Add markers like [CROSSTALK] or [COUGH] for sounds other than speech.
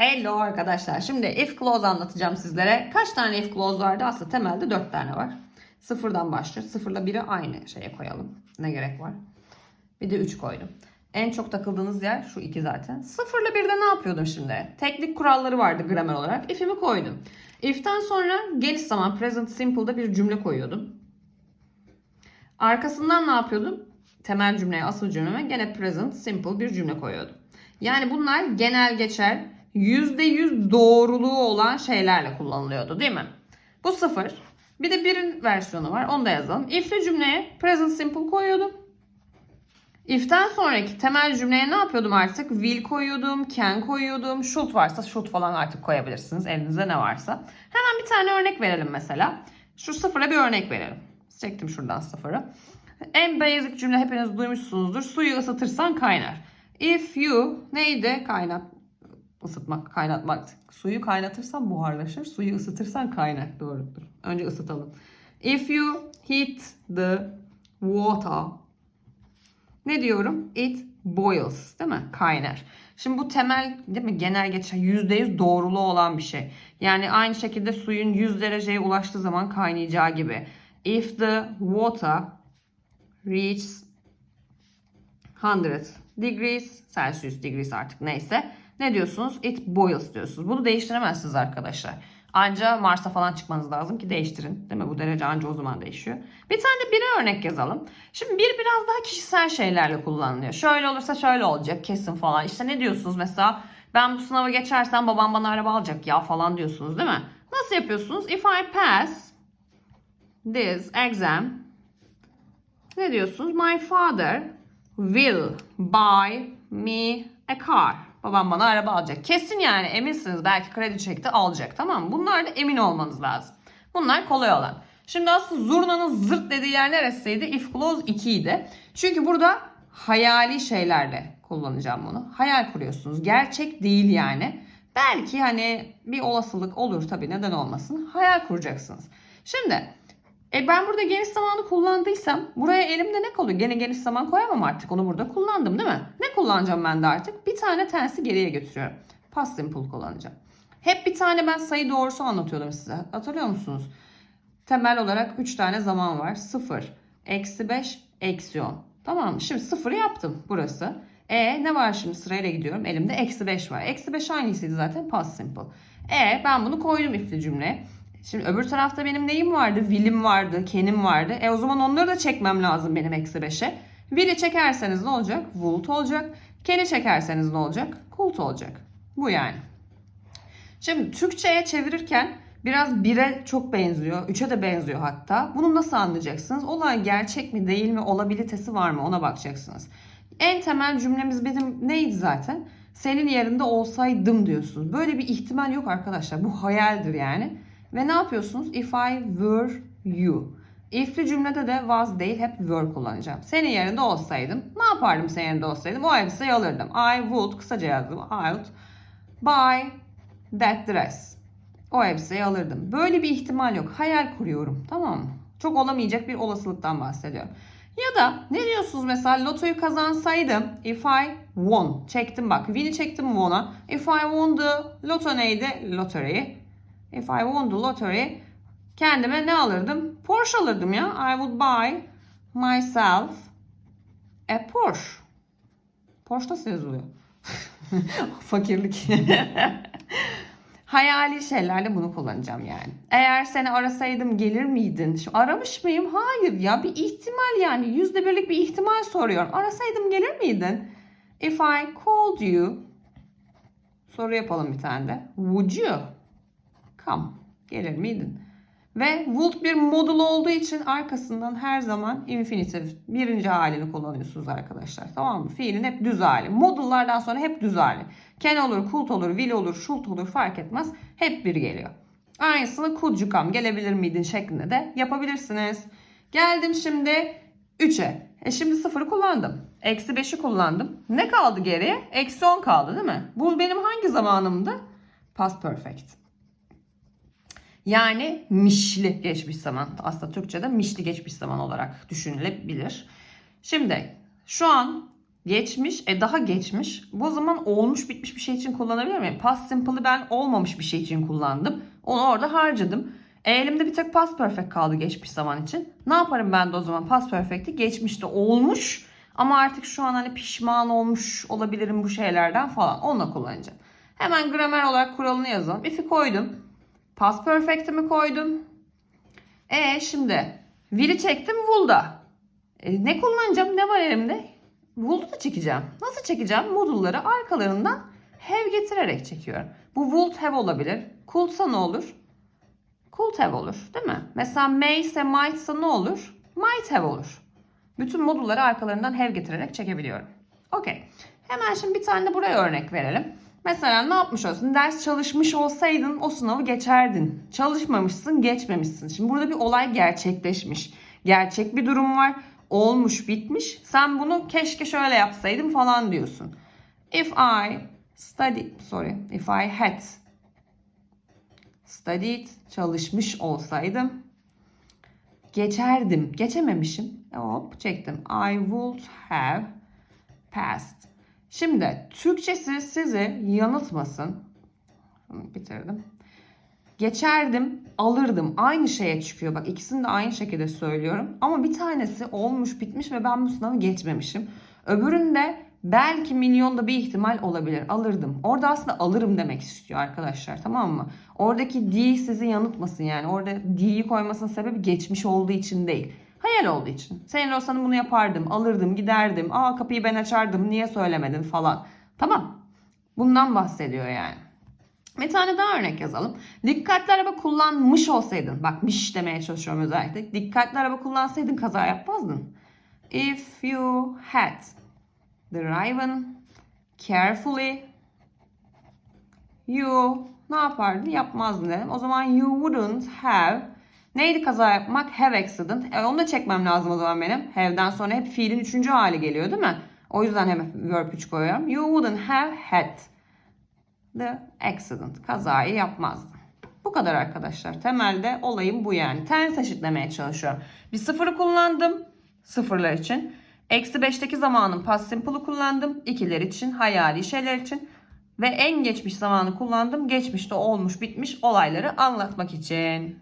Hello arkadaşlar. Şimdi if clause anlatacağım sizlere. Kaç tane if clause vardı? Aslında temelde 4 tane var. Sıfırdan başlıyor. Sıfırla biri aynı şeye koyalım. Ne gerek var? Bir de 3 koydum. En çok takıldığınız yer şu iki zaten. Sıfırla birde ne yapıyordum şimdi? Teknik kuralları vardı gramer olarak. If'imi koydum. If'ten sonra geniş zaman present simple'da bir cümle koyuyordum. Arkasından ne yapıyordum? Temel cümleye, asıl cümleme gene present simple bir cümle koyuyordum. Yani bunlar genel geçer, %100 doğruluğu olan şeylerle kullanılıyordu değil mi? Bu sıfır. Bir de birin versiyonu var. Onu da yazalım. If'li cümleye present simple koyuyordum. If'ten sonraki temel cümleye ne yapıyordum artık? Will koyuyordum, can koyuyordum. Should varsa should falan artık koyabilirsiniz. Elinizde ne varsa. Hemen bir tane örnek verelim mesela. Şu sıfıra bir örnek verelim. Çektim şuradan sıfırı. En basic cümle hepiniz duymuşsunuzdur. Suyu ısıtırsan kaynar. If you neydi? Kaynat ısıtmak, kaynatmak. Suyu kaynatırsan buharlaşır. Suyu ısıtırsan kaynar. Doğrudur. Önce ısıtalım. If you heat the water ne diyorum? It boils değil mi? Kaynar. Şimdi bu temel değil mi? Genel geçer %100 doğruluğu olan bir şey. Yani aynı şekilde suyun 100 dereceye ulaştığı zaman kaynayacağı gibi. If the water reaches 100 degrees Celsius degrees artık neyse. Ne diyorsunuz? It boils diyorsunuz. Bunu değiştiremezsiniz arkadaşlar. Anca Mars'a falan çıkmanız lazım ki değiştirin. Değil mi? Bu derece anca o zaman değişiyor. Bir tane de bire örnek yazalım. Şimdi bir biraz daha kişisel şeylerle kullanılıyor. Şöyle olursa şöyle olacak kesin falan. İşte ne diyorsunuz mesela? Ben bu sınavı geçersem babam bana araba alacak ya falan diyorsunuz değil mi? Nasıl yapıyorsunuz? If I pass this exam ne diyorsunuz? My father will buy me a car. Babam bana araba alacak. Kesin yani eminsiniz. Belki kredi çekti alacak. Tamam mı? Bunlar da emin olmanız lazım. Bunlar kolay olan. Şimdi aslında zurnanın zırt dediği yer neresiydi? If clause 2 idi. Çünkü burada hayali şeylerle kullanacağım bunu. Hayal kuruyorsunuz. Gerçek değil yani. Belki hani bir olasılık olur tabii neden olmasın. Hayal kuracaksınız. Şimdi e ben burada geniş zamanı kullandıysam buraya elimde ne kalıyor? Gene geniş zaman koyamam artık. Onu burada kullandım değil mi? Ne kullanacağım ben de artık? Bir tane tensi geriye götürüyorum. Past simple kullanacağım. Hep bir tane ben sayı doğrusu anlatıyordum size. Hatırlıyor musunuz? Temel olarak 3 tane zaman var. 0, eksi 5, eksi 10. Tamam mı? Şimdi 0'ı yaptım burası. E ne var şimdi sırayla gidiyorum. Elimde eksi 5 var. Eksi 5 hangisiydi zaten? Past simple. E ben bunu koydum ifli cümleye. Şimdi öbür tarafta benim neyim vardı? Will'im vardı, can'im vardı. E o zaman onları da çekmem lazım benim eksi 5'e. Will'i çekerseniz ne olacak? Would olacak. Can'i çekerseniz ne olacak? Could olacak. Bu yani. Şimdi Türkçe'ye çevirirken biraz 1'e çok benziyor. 3'e de benziyor hatta. Bunu nasıl anlayacaksınız? Olay gerçek mi değil mi? Olabilitesi var mı? Ona bakacaksınız. En temel cümlemiz bizim neydi zaten? Senin yerinde olsaydım diyorsunuz. Böyle bir ihtimal yok arkadaşlar. Bu hayaldir yani. Ve ne yapıyorsunuz? If I were you. If'li cümlede de was değil hep were kullanacağım. Senin yerinde olsaydım ne yapardım senin yerinde olsaydım? O elbiseyi alırdım. I would kısaca yazdım. I would buy that dress. O elbiseyi alırdım. Böyle bir ihtimal yok. Hayal kuruyorum. Tamam mı? Çok olamayacak bir olasılıktan bahsediyorum. Ya da ne diyorsunuz mesela lotoyu kazansaydım if I won çektim bak win'i çektim won'a if I won the loto neydi lottery if I won the lottery kendime ne alırdım Porsche alırdım ya I would buy myself a Porsche Porsche nasıl yazılıyor [LAUGHS] fakirlik hayali şeylerle bunu kullanacağım yani. Eğer seni arasaydım gelir miydin? Şimdi aramış mıyım? Hayır ya bir ihtimal yani yüzde birlik bir ihtimal soruyorum. Arasaydım gelir miydin? If I called you soru yapalım bir tane de. Would you come? Gelir miydin? Ve would bir modul olduğu için arkasından her zaman infinitive birinci halini kullanıyorsunuz arkadaşlar. Tamam mı? Fiilin hep düz hali. Modullardan sonra hep düz hali. Can olur, could olur, will olur, should olur fark etmez. Hep bir geliyor. Aynısını could you come gelebilir miydin şeklinde de yapabilirsiniz. Geldim şimdi 3'e. E şimdi 0'ı kullandım. Eksi 5'i kullandım. Ne kaldı geriye? Eksi 10 kaldı değil mi? Bu benim hangi zamanımdı? Past perfect. Yani mişli geçmiş zaman. Aslında Türkçe'de mişli geçmiş zaman olarak düşünülebilir. Şimdi şu an Geçmiş, e daha geçmiş. Bu zaman olmuş bitmiş bir şey için kullanabilir miyim? Past simple'ı ben olmamış bir şey için kullandım. Onu orada harcadım. E, elimde bir tek past perfect kaldı geçmiş zaman için. Ne yaparım ben de o zaman past perfect'i geçmişte olmuş ama artık şu an hani pişman olmuş olabilirim bu şeylerden falan. Onunla kullanacağım. Hemen gramer olarak kuralını yazalım. If'i koydum. Past perfect'imi koydum. E şimdi will'i çektim will'da. E, ne kullanacağım? Ne var elimde? Will'u da çekeceğim. Nasıl çekeceğim? Modulları arkalarından have getirerek çekiyorum. Bu would have olabilir. Could'sa ne olur? Could have olur değil mi? Mesela may ise might ise ne olur? Might have olur. Bütün modulları arkalarından have getirerek çekebiliyorum. Okey. Hemen şimdi bir tane de buraya örnek verelim. Mesela ne yapmış olsun? Ders çalışmış olsaydın o sınavı geçerdin. Çalışmamışsın, geçmemişsin. Şimdi burada bir olay gerçekleşmiş. Gerçek bir durum var. Olmuş, bitmiş. Sen bunu keşke şöyle yapsaydım falan diyorsun. If I studied, sorry, if I had studied, çalışmış olsaydım geçerdim. Geçememişim. Hop çektim. I would have passed. Şimdi Türkçesi sizi yanıltmasın. Şunu bitirdim. Geçerdim, alırdım. Aynı şeye çıkıyor. Bak ikisini de aynı şekilde söylüyorum. Ama bir tanesi olmuş, bitmiş ve ben bu sınavı geçmemişim. Öbüründe belki milyonda bir ihtimal olabilir. Alırdım. Orada aslında alırım demek istiyor arkadaşlar. Tamam mı? Oradaki D sizi yanıltmasın yani. Orada D'yi koymasının sebebi geçmiş olduğu için değil. Hayal olduğu için. Senin olsan bunu yapardım, alırdım, giderdim. Aa kapıyı ben açardım, niye söylemedin falan. Tamam. Bundan bahsediyor yani. Bir tane daha örnek yazalım. Dikkatli araba kullanmış olsaydın. Bak miş demeye çalışıyorum özellikle. Dikkatli araba kullansaydın kaza yapmazdın. If you had driven carefully you ne yapardın? Yapmazdın dedim. O zaman you wouldn't have neydi kaza yapmak? Have accident. E, onu da çekmem lazım o zaman benim. Have'den sonra hep fiilin üçüncü hali geliyor değil mi? O yüzden hemen verb 3 koyuyorum. You wouldn't have had the accident. Kazayı yapmazdın. Bu kadar arkadaşlar. Temelde olayım bu yani. Ters eşitlemeye çalışıyorum. Bir sıfırı kullandım. Sıfırlar için. Eksi 5'teki zamanın past simple'ı kullandım. İkiler için, hayali şeyler için. Ve en geçmiş zamanı kullandım. Geçmişte olmuş bitmiş olayları anlatmak için.